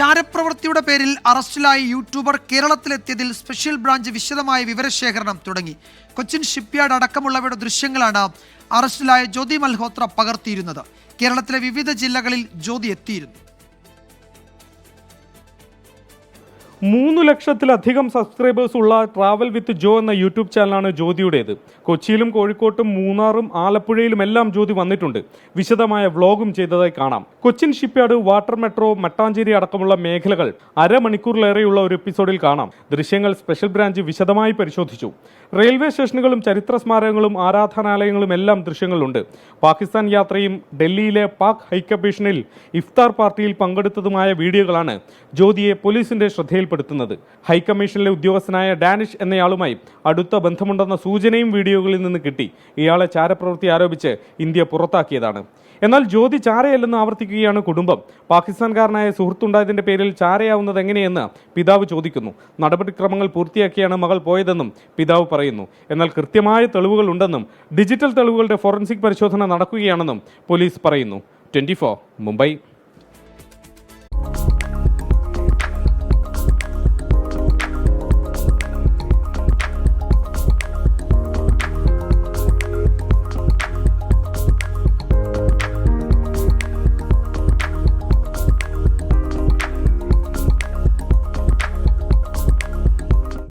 ചാരപ്രവൃത്തിയുടെ പേരിൽ അറസ്റ്റിലായ YouTuber കേരളത്തിലെത്തിയതിൽ special branch വിശദമായ വിവരശേഖരണം തുടങ്ങി. കൊച്ചിൻ ഷിപ്പ്യാർഡ് അടക്കമുള്ളവയുടെ ദൃശ്യങ്ങളാണ് അറസ്റ്റിലായ ജ്യോതി മൽഹോത്ര പകർത്തിയിരുന്നത്. കേരളത്തിലെ വിവിധ ജില്ലകളിൽ ജ്യോതി എത്തിയിരുന്നു. മൂന്ന് ലക്ഷത്തിലധികം സബ്സ്ക്രൈബേഴ്സ് ഉള്ള ട്രാവൽ വിത്ത് ജോ എന്ന യൂട്യൂബ് ചാനലാണ് ജ്യോതിയുടേത്. കൊച്ചിയിലും കോഴിക്കോട്ടും മൂന്നാറും ആലപ്പുഴയിലും എല്ലാം ജ്യോതി വന്നിട്ടുണ്ട്. വിശദമായ വ്ളോഗും ചെയ്തതായി കാണാം. Cochin shipyard water metro Mattancherry അടക്കമുള്ള മേഖലകൾ അരമണിക്കൂറിലേറെയുള്ള ഒരു എപ്പിസോഡിൽ കാണാം. ദൃശ്യങ്ങൾ സ്പെഷ്യൽ ബ്രാഞ്ച് വിശദമായി പരിശോധിച്ചു. റെയിൽവേ സ്റ്റേഷനുകളും ചരിത്ര സ്മാരകങ്ങളും ആരാധനാലയങ്ങളും എല്ലാം ദൃശ്യങ്ങളുണ്ട്. പാകിസ്ഥാൻ യാത്രയും ഡൽഹിയിലെ പാക് ഹൈക്കമ്മീഷനിൽ ഇഫ്താർ പാർട്ടിയിൽ പങ്കെടുത്തതുമായ വീഡിയോകളാണ് ജ്യോതിയെ പോലീസിന്റെ ശ്രദ്ധയിൽപ്പെടുത്തുന്നത് ഹൈക്കമ്മീഷനിലെ ഉദ്യോഗസ്ഥനായ ഡാനിഷ് എന്നയാളുമായി അടുത്ത ബന്ധമുണ്ടെന്ന സൂചനയും വീഡിയോകളിൽ നിന്ന് കിട്ടി. ഇയാളെ ചാരപ്രവൃത്തി ആരോപിച്ച് ഇന്ത്യ പുറത്താക്കിയതാണ്. എന്നാൽ ജ്യോതി ചാരയല്ലെന്ന് ആവർത്തിക്കുകയാണ് കുടുംബം. പാകിസ്ഥാൻകാരനായ സുഹൃത്തുണ്ടായതിന്റെ പേരിൽ ചാരയാവുന്നത് എങ്ങനെയെന്ന് പിതാവ് ചോദിക്കുന്നു. നടപടിക്രമങ്ങൾ പൂർത്തിയാക്കിയാണ് മകൾ പോയതെന്നും പിതാവ് പറയുന്നു. എന്നാൽ കൃത്യമായ തെളിവുകൾ ഉണ്ടെന്നും ഡിജിറ്റൽ തെളിവുകളുടെ ഫോറൻസിക് പരിശോധന നടക്കുകയാണെന്നും പോലീസ് പറയുന്നു. ട്വന്റി മുംബൈ.